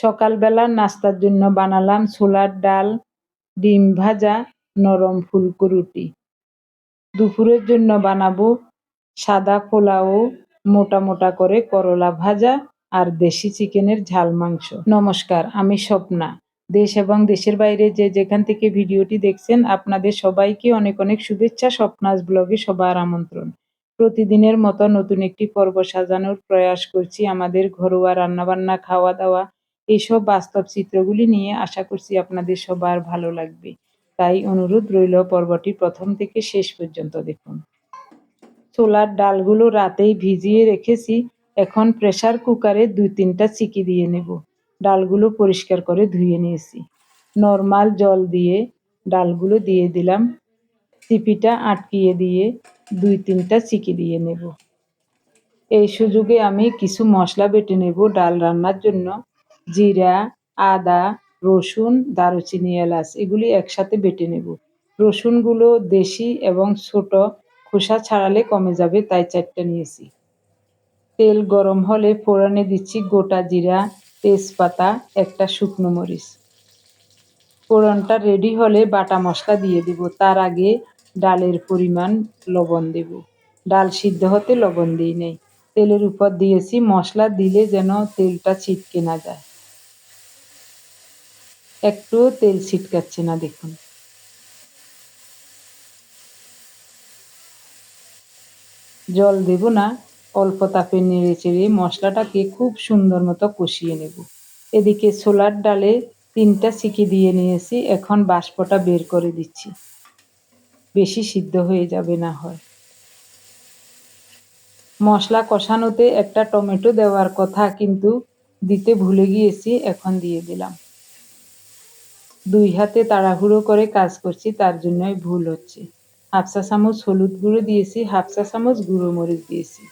সকালবেলা নাস্তার জন্য বানালাম ছোলার ডাল, ডিম ভাজা, নরম ফুলকো রুটি। দুপুরের জন্য বানাবো সাদা পোলাও, মোটা মোটা করে করলা ভাজা আর দেশি চিকেনের ঝাল মাংস। নমস্কার, আমি স্বপ্না। দেশ এবং দেশের বাইরে যে যেখান থেকে ভিডিওটি দেখছেন, আপনাদের সবাইকে অনেক অনেক শুভেচ্ছা, স্বপ্নাস ব্লগে সবার আমন্ত্রণ। প্রতিদিনের মতো নতুন একটি পর্ব সাজানোর প্রয়াস করছি আমাদের ঘরোয়া রান্নাবান্না, খাওয়া দাওয়া এইসব বাস্তব চিত্রগুলি নিয়ে আশা করছি আপনাদের সবার ভালো লাগবে। তাই অনুরোধ রইল পর্বটি প্রথম থেকে শেষ পর্যন্ত দেখুন। ছোলার ডালগুলো রাতেই ভিজিয়ে রেখেছি, এখন প্রেসার কুকারে দুই তিনটা চিকি দিয়ে নেব। ডালগুলো পরিষ্কার করে ধুয়ে নিয়েছি। নর্মাল জল দিয়ে ডালগুলো দিয়ে দিলাম। চিপিটা আটকিয়ে দিয়ে দুই তিনটা চিকি দিয়ে নেব। এই সুযোগে আমি কিছু মশলা বেটে নেব ডাল রান্নার জন্য। জিরা, আদা, রসুন, দারুচিনি, এলাচ এগুলি একসাথে বেটে নেব। রসুনগুলো দেশি এবং ছোট, খোসা ছাড়ালে কমে যাবে, তাই চারটে নিয়েছি। তেল গরম হলে ফোড়নে দিচ্ছি গোটা জিরা, তেজপাতা, একটা শুকনো মরিচ। ফোড়নটা রেডি হলে বাটা মশলা দিয়ে দিব। তার আগে ডালের পরিমাণ লবণ দেব। ডাল সিদ্ধ হতে লবণ দিই নেই। তেলের উপর দিয়েছি মশলা, দিলে যেন তেলটা ছিটকে না যায়। একটুও তেল ছিটকাচ্ছে না, দেখুন। জল দেব না, অল্প তাপে নেড়ে চেড়ে মশলাটাকে খুব সুন্দর মতো কষিয়ে নেব। এদিকে ছোলার ডালে তিনটা সিকি দিয়ে নিয়েছি, এখন বাষ্পটা বের করে দিচ্ছি। বেশি সিদ্ধ হয়ে যাবে না হয়। মশলা কষানোতে একটা টমেটো দেওয়ার কথা, কিন্তু দিতে ভুলে গিয়েছি, এখন দিয়ে দিলাম। দুই হাতে তাড়াহুড়ো করে কাজ করছি, তার জন্যই ভুল হচ্ছে। হাফসা চামচ হলুদ গুঁড়ো দিয়েছি, হাফসা চামচ গুঁড়ো মরিচ দিয়েছি।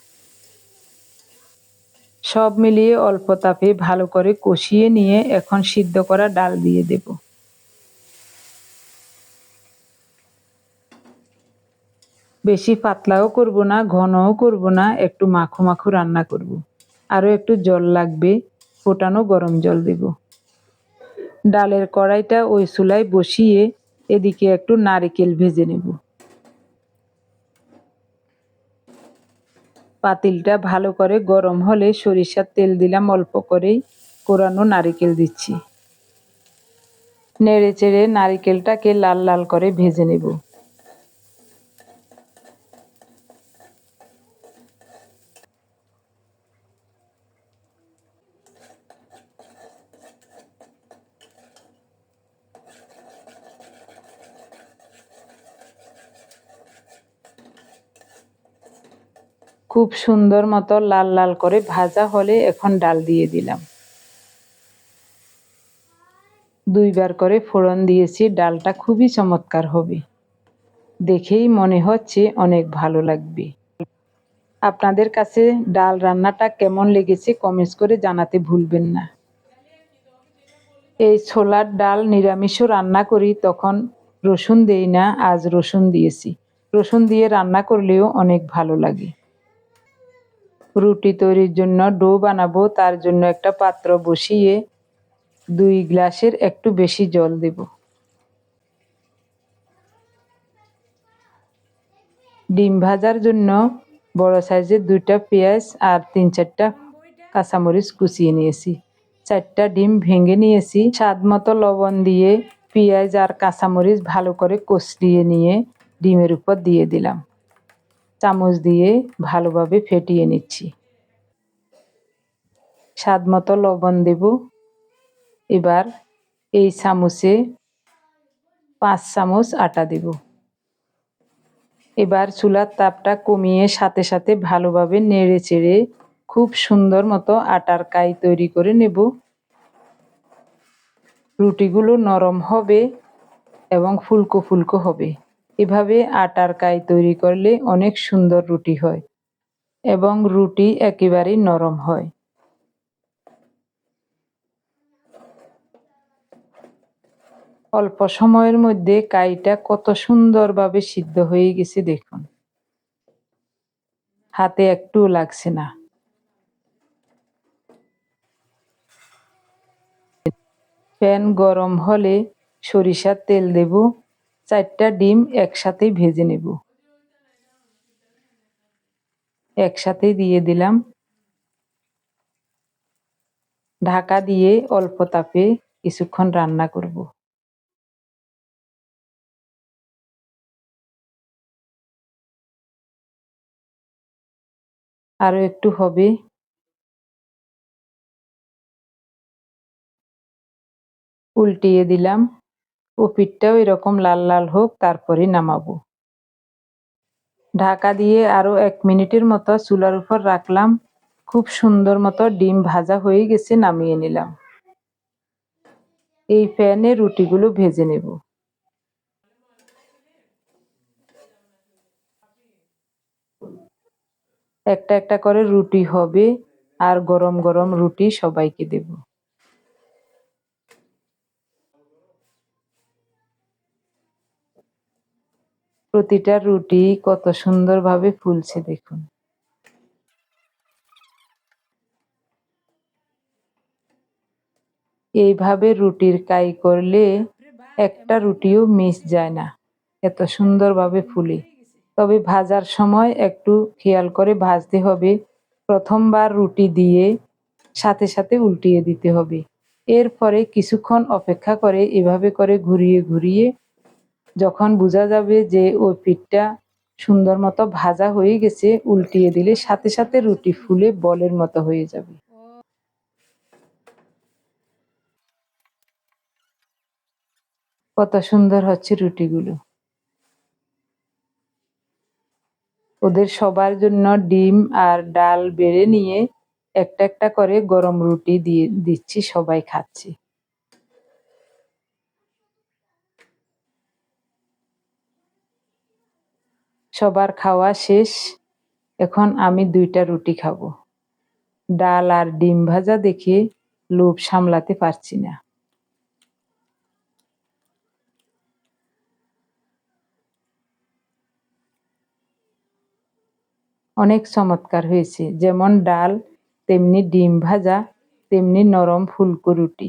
সব মিলিয়ে অল্প তাপে ভালো করে কষিয়ে নিয়ে এখন সিদ্ধ করা ডাল দিয়ে দেব। বেশি পাতলাও করব না, ঘনও করব না, একটু মাখো মাখো রান্না করব। আরও একটু জল লাগবে, ফোটানো গরম জল দেব। ডালের কড়াইটা ওই চুলায় বসিয়ে এদিকে একটু নারিকেল ভেজে নেব। পাতিলটা ভালো করে গরম হলে সরিষার তেল দিলাম, অল্প করেই কোরানো নারিকেল দিচ্ছি। নেড়ে চেড়ে নারিকেলটাকে লাল লাল করে ভেজে নেব। খুব সুন্দর মতো লাল লাল করে ভাজা হলে এখন ডাল দিয়ে দিলাম। দুইবার করে ফোড়ন দিয়েছি, ডালটা খুবই চমৎকার হবে। দেখেই মনে হচ্ছে অনেক ভালো লাগবে। আপনাদের কাছে ডাল রান্নাটা কেমন লেগেছে কমেন্টস করে জানাতে ভুলবেন না। এই ছোলার ডাল নিরামিষও রান্না করি, তখন রসুন দেই না, আজ রসুন দিয়েছি। রসুন দিয়ে রান্না করলেও অনেক ভালো লাগে। রুটি তৈরির জন্য ডো বানাবো, তার জন্য একটা পাত্র বসিয়ে দুই গ্লাসের একটু বেশি জল দেব। ডিম ভাজার জন্য বড় সাইজের দুইটা পেঁয়াজ আর তিন চারটা কাঁচামরিচ কুচিয়ে নিয়েছি। চারটা ডিম ভেঙে নিয়েছি। স্বাদ মতো লবণ দিয়ে পেঁয়াজ আর কাঁচামরিচ ভালো করে কষলিয়ে নিয়ে ডিমের উপর দিয়ে দিলাম। চামচ দিয়ে ভালোভাবে ফেটিয়ে নিচ্ছি। স্বাদ মতো লবণ দেব। এবার এই চামচে পাঁচ চামচ আটা দেব। এবার চুলার তাপটা কমিয়ে সাথে সাথে ভালোভাবে নেড়ে চেড়ে খুব সুন্দর মতো আটার কাই তৈরি করে নেব। রুটিগুলো নরম হবে এবং ফুলকো ফুলকো হবে। এভাবে আটার কাই তৈরি করলে অনেক সুন্দর রুটি হয় এবং রুটি একেবারেই নরম হয়। অল্প সময়ের মধ্যে কাইটা কত সুন্দরভাবে সিদ্ধ হয়ে গেছে দেখুন। হাতে একটু লাগছে না। প্যান গরম হলে সরিষার তেল দেব। চারটা ডিম একসাথেই ভেজে নেব। একসাথেই দিয়ে দিলাম। ঢাকা দিয়ে অল্প তাপে কিছুক্ষণ রান্না করব। আরও একটু হবে। উল্টিয়ে দিলাম। ও পিঠটাও এরকম লাল লাল হোক তারপরে নামাবো। ঢাকা দিয়ে আরও এক মিনিটের মতো চুলার উপর রাখলাম। খুব সুন্দর মতো ডিম ভাজা হয়ে গেছে, নামিয়ে নিলাম। এই প্যানে রুটিগুলো ভেজে নেব। একটা একটা করে রুটি হবে, আর গরম গরম রুটি সবাইকে দেব। প্রতিটা রুটি কত সুন্দরভাবে ফুলছে দেখুন। এইভাবে রুটির কাই করলে একটা রুটিও মিস যায় না, এত সুন্দরভাবে ফুলে। তবে ভাজার সময় একটু খেয়াল করে ভাজতে হবে, প্রথমবার রুটি দিয়ে সাথে সাথে উল্টিয়ে দিতে হবে। এরপরে কিছুক্ষণ অপেক্ষা করে এভাবে করে ঘুরিয়ে ঘুরিয়ে যখন বোঝা যাবে যে ওই পিঠটা সুন্দর মতো ভাজা হয়ে গেছে, উল্টিয়ে দিলে সাথে সাথে রুটি ফুলে বলের মতো হয়ে যাবে। কত সুন্দর হচ্ছে রুটিগুলো। ওদের সবার জন্য ডিম আর ডাল বেড়ে নিয়ে একটা একটা করে গরম রুটি দিয়ে দিচ্ছি, সবাই খাচ্ছি। সবার খাওয়া শেষ। এখন আমি দুইটা রুটি খাব। ডাল আর ডিম ভাজা দেখে লোভ সামলাতে পারছি না। অনেক চমৎকার হয়েছে। যেমন ডাল, তেমনি ডিম ভাজা, তেমনি নরম ফুলকো রুটি।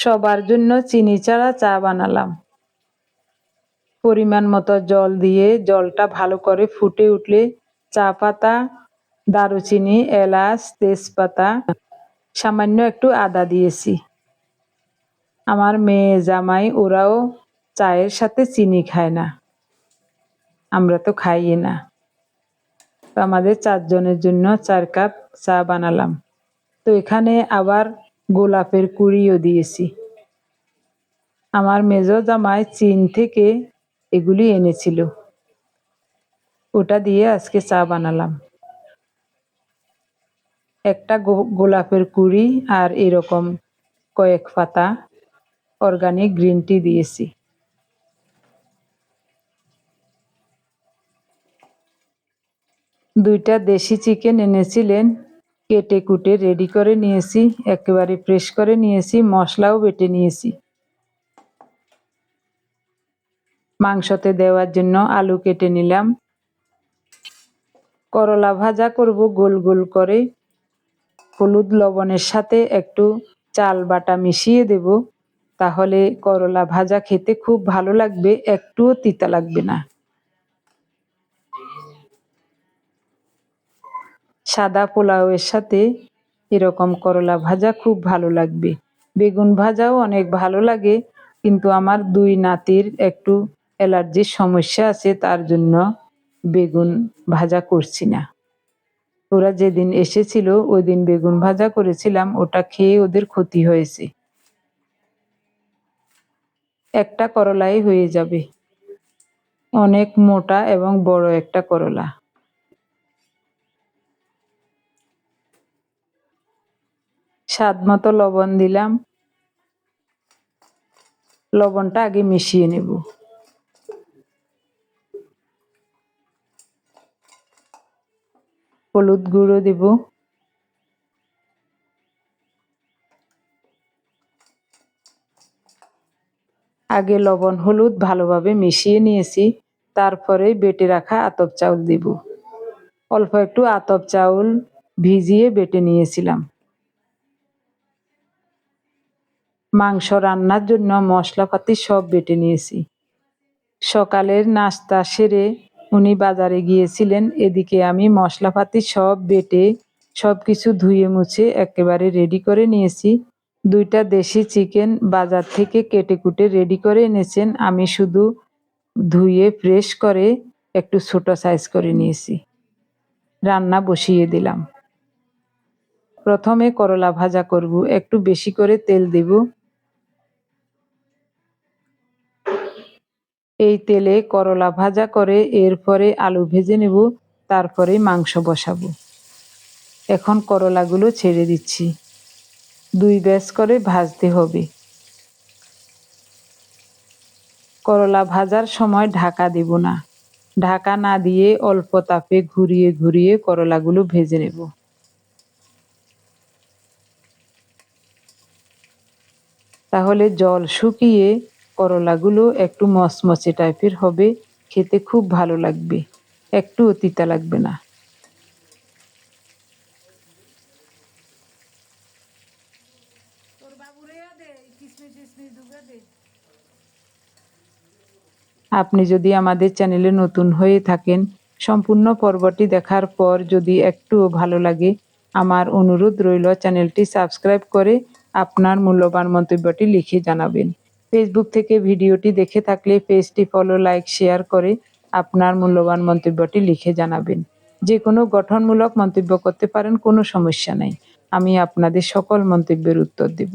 সবার জন্য চিনি ছাড়া চা বানালাম। পরিমাণ মতো জল দিয়ে জলটা ভালো করে ফুটে উঠলে চা পাতা, দারুচিনি, এলাচ, তেজপাতা, সামান্য একটু আদা দিয়েছি। আমার মেয়ে জামাই ওরাও চায়ের সাথে চিনি খায় না। আমরা তো খাইয়ে না। আমাদের চারজনের জন্য চার কাপ চা বানালাম। তো এখানে আবার গোলাপের কুড়িও দিয়েছি। আমার মেজ জামাই চীন থেকে এগুলি এনেছিল। ওটা দিয়ে আজকে চা বানালাম। একটা গোলাপের কুড়ি আর এরকম কয়েক পাতা অর্গানিক গ্রিন টি দিয়েছি। দুইটা দেশি চিকেন এনেছিলেন কেটে কুটে রেডি করে নিয়েছি, একেবারে ফ্রেশ করে নিয়েছি, মশলাও বেটে নিয়েছি। মাংসতে দেওয়ার জন্য আলু কেটে নিলাম। করলা ভাজা করব গোল গোল করে। হলুদ লবণের সাথে একটু চাল বাটা মিশিয়ে দেব। তাহলে করলা ভাজা খেতে খুব ভালো লাগবে, একটুও তিতা লাগবে না। সাদা পোলাওয়ের সাথে এরকম করলা ভাজা খুব ভালো লাগবে। বেগুন ভাজাও অনেক ভালো লাগে, কিন্তু আমার দুই নাতির একটু অ্যালার্জির সমস্যা আছে, তার জন্য বেগুন ভাজা করছি না। ওরা যেদিন এসেছিল ওই দিন বেগুন ভাজা করেছিলাম, ওটা খেয়ে ওদের ক্ষতি হয়েছে। একটা করলাই হয়ে যাবে। অনেক মোটা এবং বড় একটা করলা। স্বাদ মতো লবণ দিলাম। লবণটা আগে মিশিয়ে নেব। হলুদ গুঁড়ো দেব। আগে লবণ হলুদ ভালোভাবে মিশিয়ে নিয়েছি। তারপরে বেটে রাখা আতপ চাউল দিব। অল্প একটু আতপ চাউল ভিজিয়ে বেটে নিয়েছিলাম। মাংস রান্নার জন্য মশলাপাতি সব বেটে নিয়েছি। সকালের নাস্তা সেরে উনি বাজারে গিয়েছিলেন। এদিকে আমি মশলাপাতি সব বেটে সব কিছু ধুয়ে মুছে একেবারে রেডি করে নিয়েছি। দুইটা দেশি চিকেন বাজার থেকে কেটে কুটে রেডি করে এনেছেন। আমি শুধু ধুয়ে ফ্রেশ করে একটু ছোট সাইজ করে নিয়েছি। রান্না বসিয়ে দিলাম। প্রথমে করলা ভাজা করব। একটু বেশি করে তেল দেব। এই তেলে করলা ভাজা করে এরপরে আলু ভেজে নেব, তারপরে মাংস বসাবো। এখন করলাগুলো ছেড়ে দিচ্ছি। দুই ব্যাস করে ভাজতে হবে। করলা ভাজার সময় ঢাকা দেব না। ঢাকা না দিয়ে অল্প তাপে ঘুরিয়ে ঘুরিয়ে করলাগুলো ভেজে নেব। তাহলে জল শুকিয়ে করলাগুলো একটু মচমচে টাইপের হবে খেতে খুব ভালো লাগবে একটু তিতা লাগবে না। আপনি যদি আমাদের চ্যানেলে নতুন হয়ে থাকেন সম্পূর্ণ পর্বটি দেখার পর যদি একটুও ভালো লাগে আমার অনুরোধ রইল চ্যানেলটি সাবস্ক্রাইব করে আপনার মূল্যবান মন্তব্যটি লিখে জানাবেন। ফেসবুক থেকে ভিডিওটি দেখে থাকলে পেজটি ফলো লাইক শেয়ার করে আপনার মূল্যবান মন্তব্যটি লিখে জানাবেন। যে কোনো গঠনমূলক মন্তব্য করতে পারেন, কোনো সমস্যা নাই। আমি আপনাদের সকল মন্তব্যের উত্তর দেব।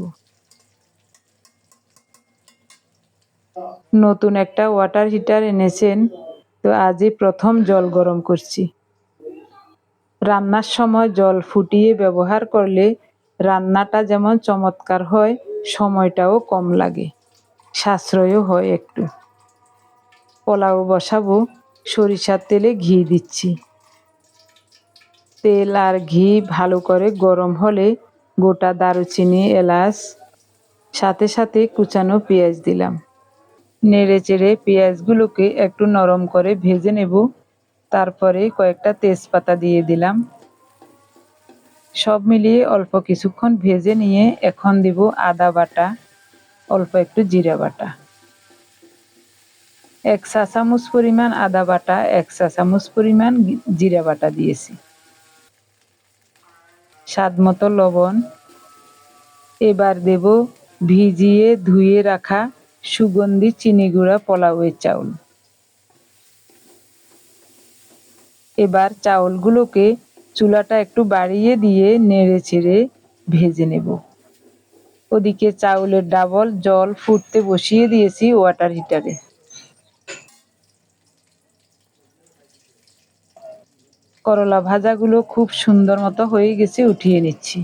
নতুন একটা ওয়াটার হিটার এনেছেন। তো আজই প্রথম জল গরম করছি। রান্নার সময় জল ফুটিয়ে ব্যবহার করলে রান্নাটা যেমন চমৎকার হয়, সময়টাও কম লাগে। সাশ্রয়ও হয় একটু। পোলাও বসাবো, সরিষার তেলে ঘি দিচ্ছি। তেল আর ঘি ভালো করে গরম হলে গোটা দারুচিনি, এলাচ, সাথে সাথে কুচানো পেঁয়াজ দিলাম। নেড়ে চেড়ে পেঁয়াজগুলোকে একটু নরম করে ভেজে নেব। তারপরে কয়েকটা তেজপাতা দিয়ে দিলাম। সব মিলিয়ে অল্প কিছুক্ষণ ভেজে নিয়ে এখন দেব আদা বাটা। অল্প একটু জিরা বাটা। এক চা চামচ পরিমাণ আদা বাটা, এক চা চামচ পরিমাণ জিরা বাটা দিয়েছি। স্বাদ মতো লবণ। এবার দেব ভিজিয়ে ধুয়ে রাখা সুগন্ধি চিনি গুঁড়া পোলাওয়ের চাউল। এবার চাউলগুলোকে চুলাটা একটু বাড়িয়ে দিয়ে নেড়ে ছেড়ে ভেজে নেব। ওদিকে চাউলের ডাবল জল ফুটতে বসিয়ে দিয়েছি ওয়াটার হিটারে করলা ভাজাগুলো খুব সুন্দর মতো হয়ে গেছে, উঠিয়ে নিচ্ছি।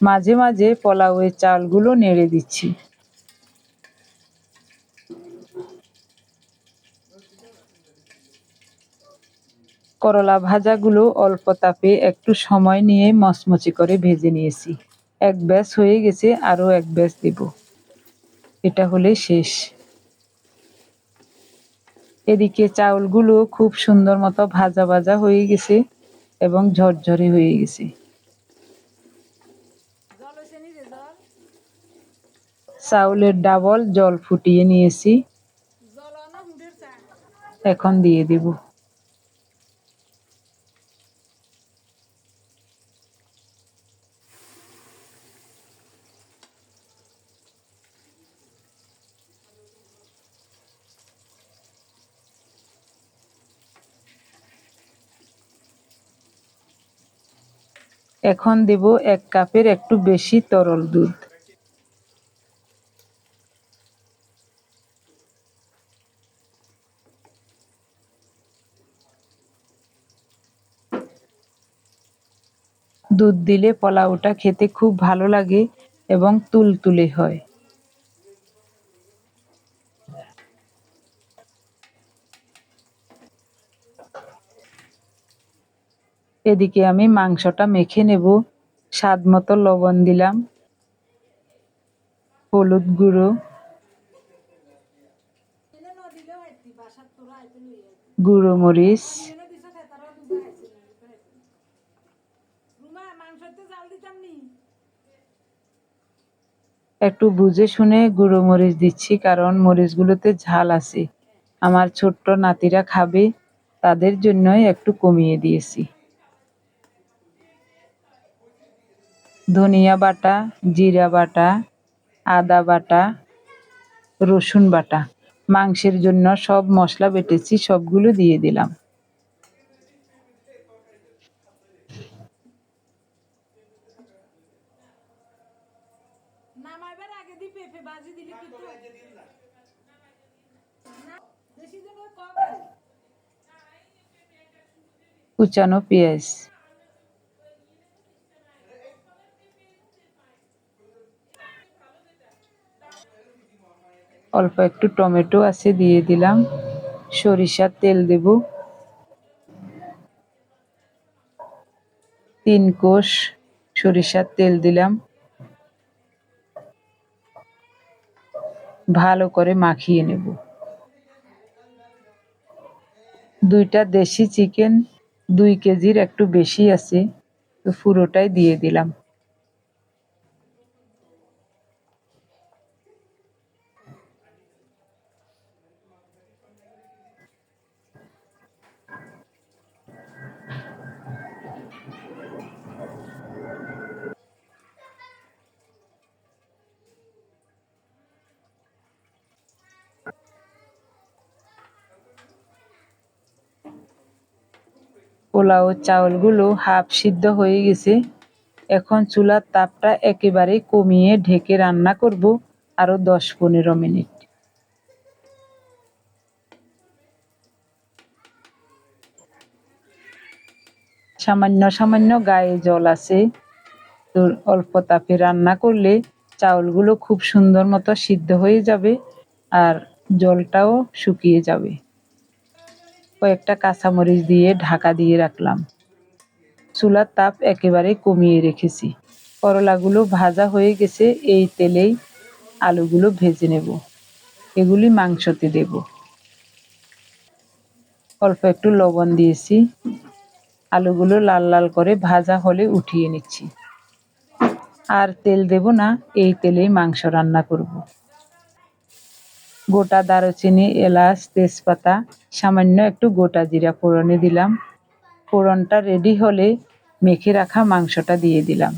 মাঝে মাঝে পোলাওয়ের চালগুলো নেড়ে দিচ্ছি। করলা ভাজাগুলো অল্প তাপে একটু সময় নিয়ে মচমচি করে ভেজে নিয়েছি। এক ব্যাস হয়ে গেছে, আরও এক ব্যাস দেব। এটা হলে শেষ। এদিকে চাউলগুলো খুব সুন্দর মতো ভাজা ভাজা হয়ে গেছে এবং ঝরঝরে হয়ে গেছে। চাউলের ডাবল জল ফুটিয়ে নিয়েছি। এখন দিয়ে দিব। এখন দেব এক কাপের একটু বেশি তরল দুধ। দুধ দিলে পোলাওটা খেতে খুব ভালো লাগে এবং তুলতুলে হয়। এদিকে আমি মাংসটা মেখে নেব। স্বাদ মতো লবণ দিলাম। হলুদ গুঁড়ো। গুঁড়ো মরিচ। একটু বুঝে শুনে গুঁড়ো মরিচ দিচ্ছি, কারণ মরিচগুলোতে ঝাল আছে। আমার ছোট্ট নাতিরা খাবে, তাদের জন্যই একটু কমিয়ে দিয়েছি। ধনিয়া বাটা জিরা বাটা আদা বাটা রসুন বাটা। মাংসের জন্য সব মশলা বেটেছি সবগুলো দিয়ে দিলাম। নামাইবার আগে দি পেঁপে ভাজি দিলি কিন্তু না, বেশি দিন ওই কম কুচানো পেঁয়াজ অল্প একটু টমেটো আছে, দিয়ে দিলাম। সরিষার তেল দেব। তিন কোষ সরিষার তেল দিলাম। ভালো করে মাখিয়ে নেব। দুইটা দেশি চিকেন দুই কেজির একটু বেশি আছে, তো পুরোটাই দিয়ে দিলাম। পোলাও চাউলগুলো হাফ সিদ্ধ হয়ে গেছে। এখন চুলার তাপটা একেবারে কমিয়ে ঢেকে রান্না করব আরও দশ পনেরো মিনিট। সামান্য সামান্য গায়ে জল আছে। তো অল্প তাপে রান্না করলে চাউলগুলো খুব সুন্দর মতো সিদ্ধ হয়ে যাবে আর জলটাও শুকিয়ে যাবে। কয়েকটা কাঁচামরিচ দিয়ে ঢাকা দিয়ে রাখলাম। চুলার তাপ একেবারে কমিয়ে রেখেছি। করলাগুলো ভাজা হয়ে গেছে, এই তেলেই আলুগুলো ভেজে নেব। এগুলি মাংসতে দেব। অল্প একটু লবণ দিয়েছি। আলুগুলো লাল লাল করে ভাজা হলে উঠিয়ে নিচ্ছি। আর তেল দেব না, এই তেলেই মাংস রান্না করব। গোটা দারুচিনি, এলাচ, তেজপাতা, সামান্য একটু গোটা জিরা ফোড়নে দিলাম। ফোড়নটা রেডি হলে মেখে রাখা মাংসটা দিয়ে দিলাম।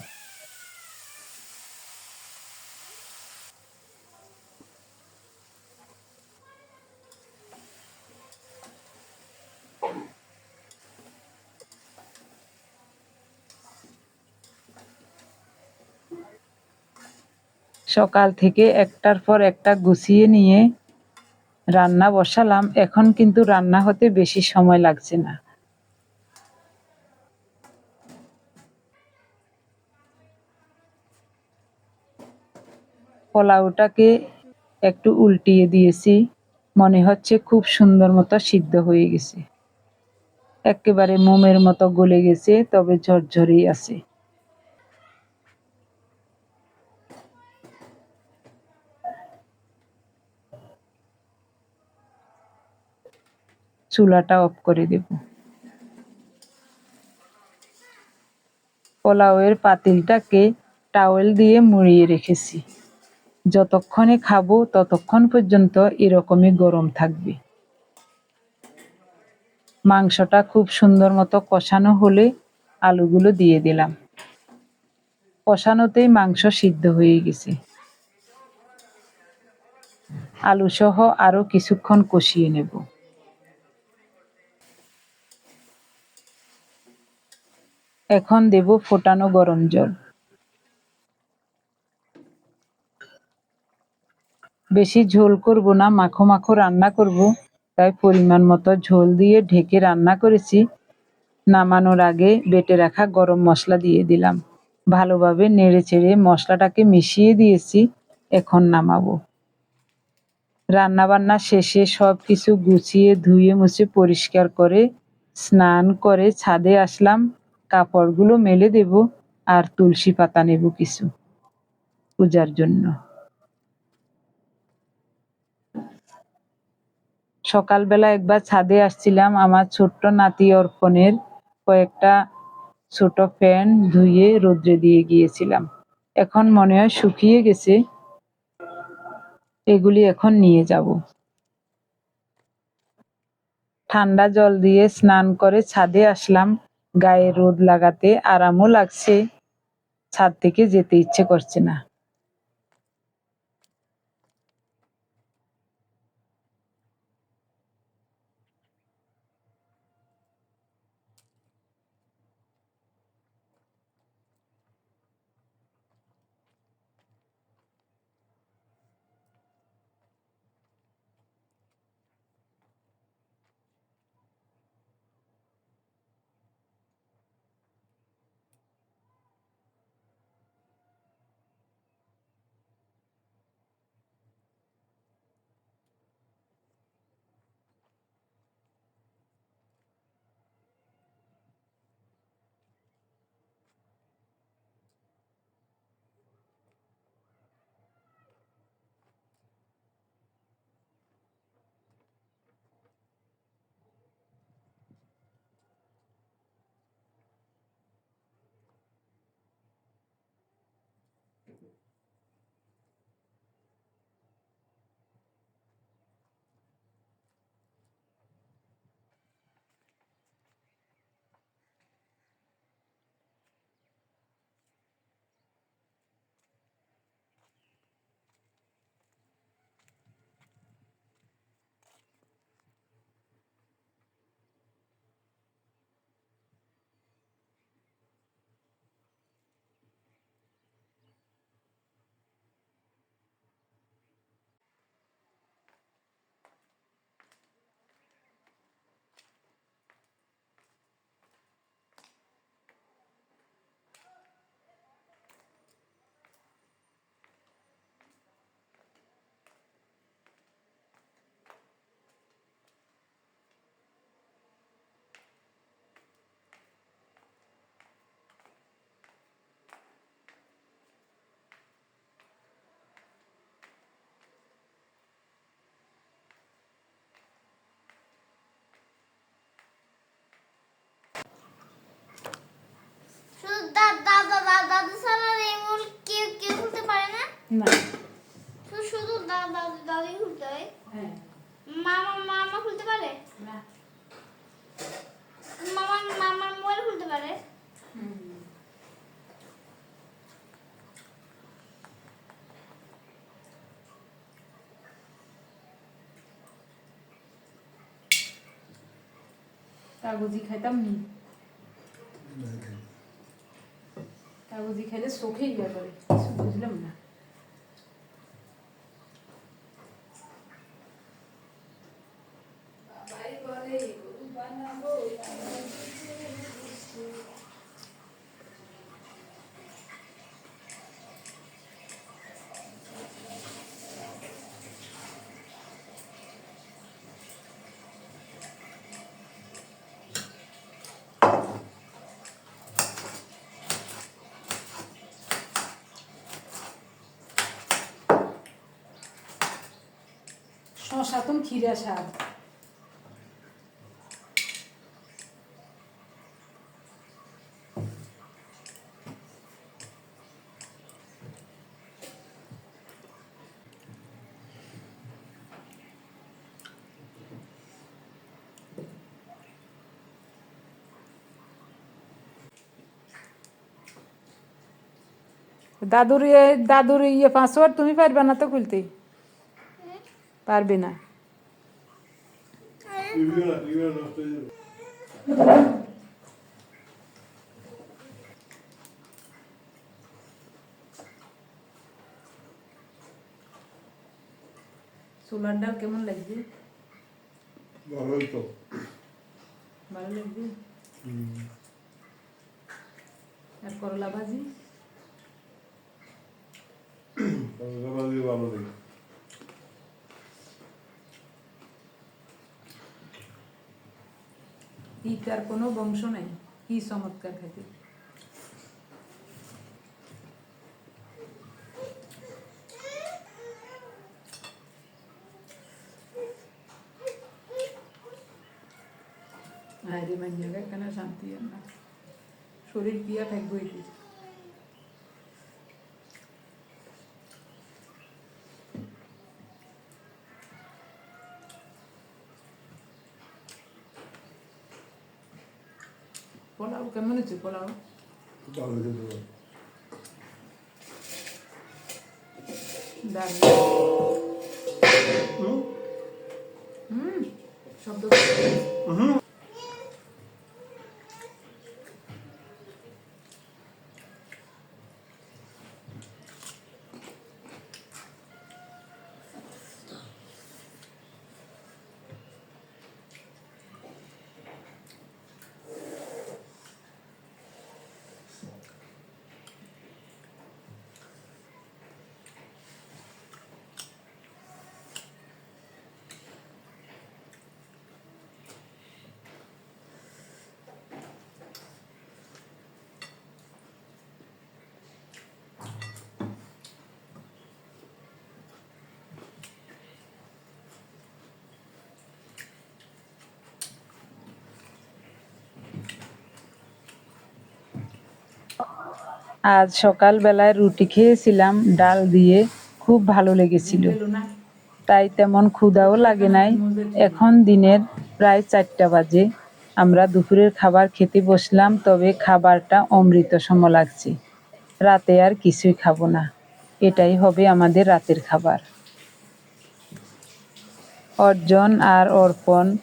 সকাল থেকে একটার পর একটা গুছিয়ে নিয়ে রান্না বসালাম, এখন কিন্তু রান্না হতে বেশি সময় লাগছে না। পোলাওটাকে একটু উল্টিয়ে দিয়েছি, মনে হচ্ছে খুব সুন্দর মতো সিদ্ধ হয়ে গেছে। একেবারে মোমের মতো গলে গেছে, তবে ঝরঝরেই আছে। চুলাটা অফ করে দেব। পোলাওয়ের পাতিলটাকে টাওয়েল দিয়ে মুড়িয়ে রেখেছি। যতক্ষণে খাব ততক্ষণ পর্যন্ত এরকমই গরম থাকবে। মাংসটা খুব সুন্দর মতো কষানো হলে আলুগুলো দিয়ে দিলাম। কষানোতেই মাংস সিদ্ধ হয়ে গেছে। আলু সহ আরও কিছুক্ষণ কষিয়ে নেব। এখন দেব ফোটানো গরম জল। বেশি ঝোল করব না, মাখো মাখো রান্না করব, তাই পরিমাণ মতো ঝোল দিয়ে ঢেকে রান্না করেছি। নামানোর আগে বেটে রাখা গরম মশলা দিয়ে দিলাম। ভালোভাবে নেড়ে চেড়ে মশলাটাকে মিশিয়ে দিয়েছি, এখন নামাবো। রান্নাবান্না শেষে সব কিছু গুছিয়ে ধুয়ে মুছে পরিষ্কার করে স্নান করে ছাদে আসলাম। কাপড়গুলো মেলে দেব আর তুলসী পাতা নেব কিছু পূজার জন্য। সকালবেলা একবার ছাদে আসছিলাম। আমার ছোট্ট নাতি অর্পণের কয়েকটা ছোট ফ্যান ধুয়ে রোদ্রে দিয়ে গিয়েছিলাম। এখন মনে হয় শুকিয়ে গেছে। এগুলি এখন নিয়ে যাব। ঠান্ডা জল দিয়ে স্নান করে ছাদে আসলাম। গায়ে রোদ লাগাতে আরামও লাগছে। ছাদ থেকে যেতে ইচ্ছে করছে না। দাদা ছাড়া এই মুল কেউ কেউ খুলতে পারে না? না। শুধু শুধু দাদা খুলতে হয়? হ্যাঁ। মামা মামা খুলতে পারে? না। মামা মামা মোবাইল খুলতে পারে? কাগজি খাইতাম নি। কাগজি খাইলে চোখে ইয়া কিছু বুঝলাম না। শশাতম খিরা স্বাদ দাদুর দাদুর ইয়ে পাসওয়ার্ড তুমি পারবে না তো খুলতে? পারবে না। ছোলার ডাল কেমন লাগবে ভালোই তো। ভালো লাগবে আর করলা ভাজি? কলকাতা দিয়ে ভালো নেই তিতার কোনো বংশ নাই। কি চমৎকার খাইতে আরে মাইয়াকে কেন শান্তি না। শরীর দিয়া থাকব এটি। পোলাও কেমন হচ্ছে পোলাও? খেতে পারে হুম। আজ সকালবেলায় রুটি খেয়েছিলাম, ডাল দিয়ে। খুব ভালো লেগেছিল। তাই তেমন ক্ষুধাও লাগে নাই। এখন দিনের প্রায় চারটা বাজে। আমরা দুপুরের খাবার খেতে বসলাম, তবে খাবারটা অমৃত সম লাগছে। রাতে আর কিছুই খাব না। এটাই হবে আমাদের রাতের খাবার। অর্জন আর অর্পণ,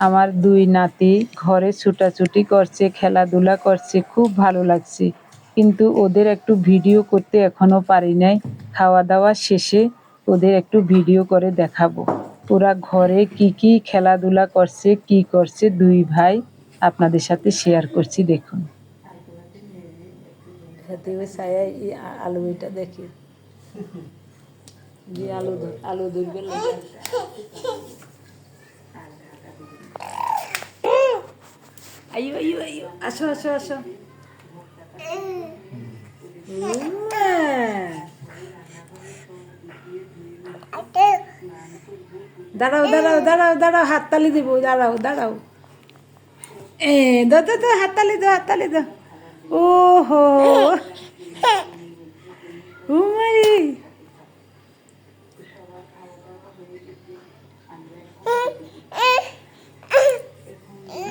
আমার দুই নাতি, ঘরে ছুটাছুটি করছে, খেলাধুলা করছে, খুব ভালো লাগছে। কিন্তু ওদের একটু ভিডিও করতে এখনও পারি নাই। খাওয়া দাওয়া শেষে ওদের একটু ভিডিও করে দেখাবো। ওরা ঘরে কি কি খেলাধুলা করছে, কি করছে, দুই ভাই আপনাদের সাথে শেয়ার করছি, দেখুন। আলু যে আলু আলু আসো আসো আসো। দাঁড়াও দাঁড়াও দাঁড়াও দাঁড়াও, হাততালি দিব, দাঁড়াও দাঁড়াও। এ, দো দো দো, হাততালি দো হাততালি দো। ও হো উমারি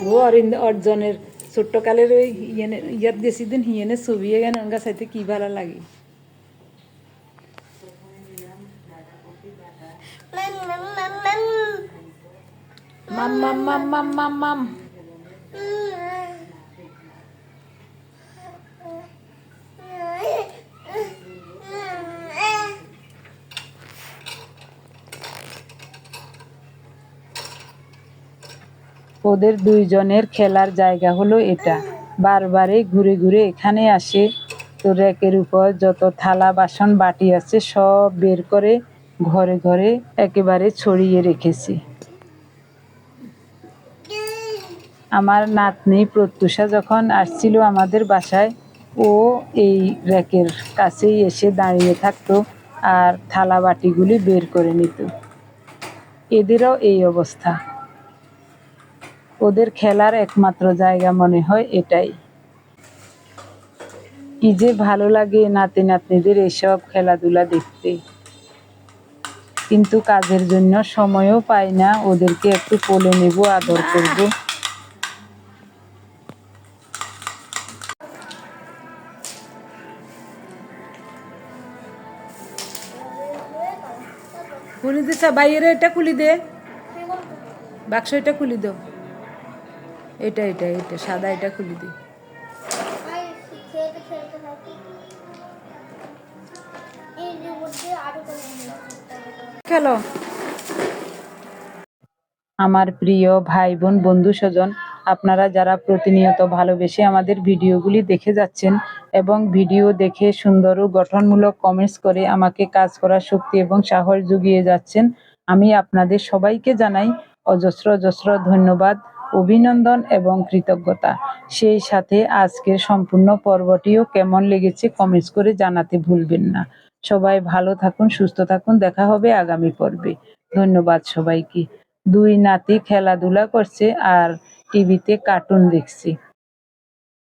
ও অরিন্দ অর্জনের ছোট্টকালের ওই ইয়েনে, ইয়াত গেছি দিন হিয়েনে ছবি এখানে ওনগা সাইতে কি ভালো লাগে? মাম মাম মাম মাম মাম মাম। ওদের দুইজনের খেলার জায়গা হলো এটা। বারবারে ঘুরে ঘুরে এখানে আসে। তো র্যাকের উপর যত থালা, বাসন, বাটি আছে সব বের করে ঘরে ঘরে একেবারে ছড়িয়ে রেখেছি। আমার নাতনি প্রত্যুষা যখন আসছিল আমাদের বাসায়, ও এই র্যাকের কাছেই এসে দাঁড়িয়ে থাকতো আর থালা, বাটিগুলি বের করে নিত। এদেরও এই অবস্থা। ওদের খেলার একমাত্র জায়গা মনে হয় এটাই। কি যে ভালো লাগে নাতি নাতনিদের এসব খেলাধুলা দেখতে। কিন্তু কাজের জন্য সময়ও পাই না, ওদেরকে একটু কোলে নেব, আদর করব। বাইরে এটা খুলি দে। বাক্স এটা খুলি দাও। এটা এটা এটা, সাদা এটা খুলি দে খেলতে খেলতে থাকি এই যে মধ্যে আরও করে খেলো। আমার প্রিয় ভাই বোন, বন্ধু স্বজন, আপনারা যারা প্রতিনিয়ত ভালোবেসে আমাদের ভিডিওগুলি দেখে যাচ্ছেন এবং ভিডিও দেখে সুন্দর ও গঠনমূলক কমেন্টস করে আমাকে কাজ করার শক্তি এবং সাহস জুগিয়ে যাচ্ছেন, আমি আপনাদের সবাইকে জানাই অজস্র অজস্র ধন্যবাদ। অভিনন্দন এবং কৃতজ্ঞতা। সেই সাথে আজকের সম্পূর্ণ পর্বটিও কেমন লেগেছে কমেন্টস করে জানাতে ভুলবেন না। সবাই ভালো থাকুন, সুস্থ থাকুন, দেখা হবে আগামী পর্বে। ধন্যবাদ সবাইকে। দুই নাতি খেলাধুলা করছে আর টিভিতে কার্টুন দেখছে।